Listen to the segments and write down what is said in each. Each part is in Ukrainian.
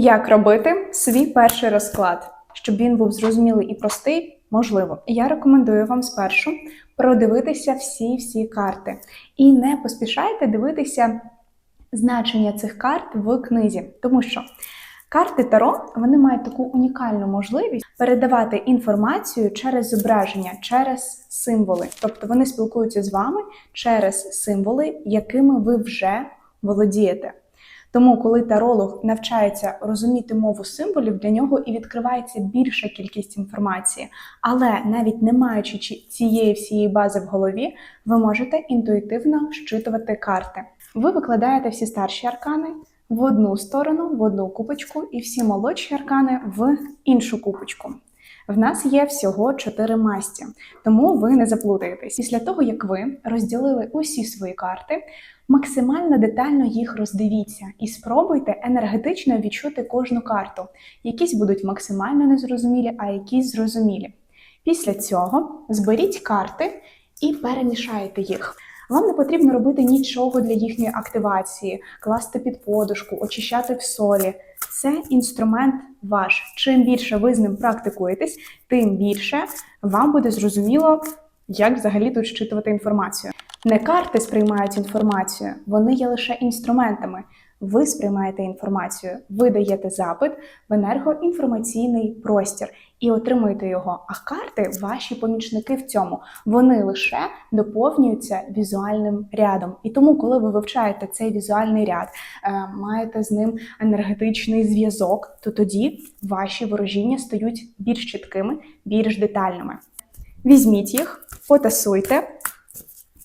Як робити свій перший розклад, щоб він був зрозумілий і простий? Можливо, я рекомендую вам спершу продивитися всі-всі карти і не поспішайте дивитися значення цих карт в книзі, тому що карти Таро вони мають таку унікальну можливість передавати інформацію через зображення, через символи. Тобто вони спілкуються з вами через символи, якими ви вже володієте. Тому, коли таролог навчається розуміти мову символів, для нього і відкривається більша кількість інформації. Але навіть не маючи цієї всієї бази в голові, ви можете інтуїтивно щитувати карти. Ви викладаєте всі старші аркани в одну сторону, в одну купочку, і всі молодші аркани в іншу купочку. В нас є всього чотири масті, тому ви не заплутаєтесь. Після того, як ви розділили усі свої карти, максимально детально їх роздивіться і спробуйте енергетично відчути кожну карту. Якісь будуть максимально незрозумілі, а якісь зрозумілі. Після цього зберіть карти і перемішайте їх. Вам не потрібно робити нічого для їхньої активації, класти під подушку, очищати в солі. Це інструмент ваш. Чим більше ви з ним практикуєтесь, тим більше вам буде зрозуміло, як взагалі тут щитувати інформацію. Не карти сприймають інформацію, вони є лише інструментами. Ви сприймаєте інформацію, ви даєте запит в енергоінформаційний простір і отримуєте його. А карти ваші помічники в цьому. Вони лише доповнюються візуальним рядом. І тому, коли ви вивчаєте цей візуальний ряд, е, маєте з ним енергетичний зв'язок, то тоді ваші ворожіння стають більш чіткими, більш детальними. Візьміть їх, потасуйте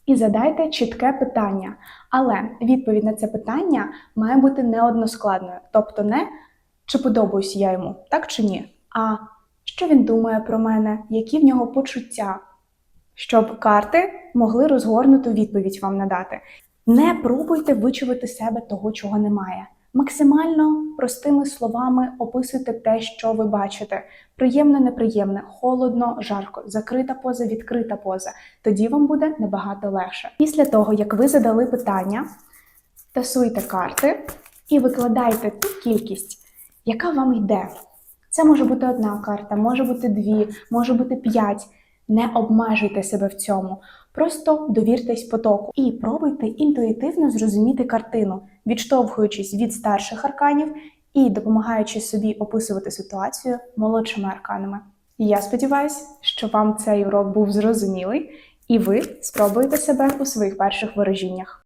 і задайте чітке питання. Але відповідь на це питання має бути неодноскладною. Тобто не чи подобаюсь я йому, так чи ні, а що він думає про мене, які в нього почуття, щоб карти могли розгорнуту відповідь вам надати. Не пробуйте вичувати себе того, чого немає. Максимально простими словами описуйте те, що ви бачите. Приємне, неприємне, холодно, жарко, закрита поза, відкрита поза. Тоді вам буде набагато легше. Після того, як ви задали питання, тасуйте карти і викладайте ту кількість, яка вам йде. Це може бути одна карта, може бути дві, може бути п'ять. Не обмежуйте себе в цьому. Просто довіртесь потоку і пробуйте інтуїтивно зрозуміти картину, відштовхуючись від старших арканів і допомагаючи собі описувати ситуацію молодшими арканами. Я сподіваюся, що вам цей урок був зрозумілий, і ви спробуєте себе у своїх перших ворожіннях.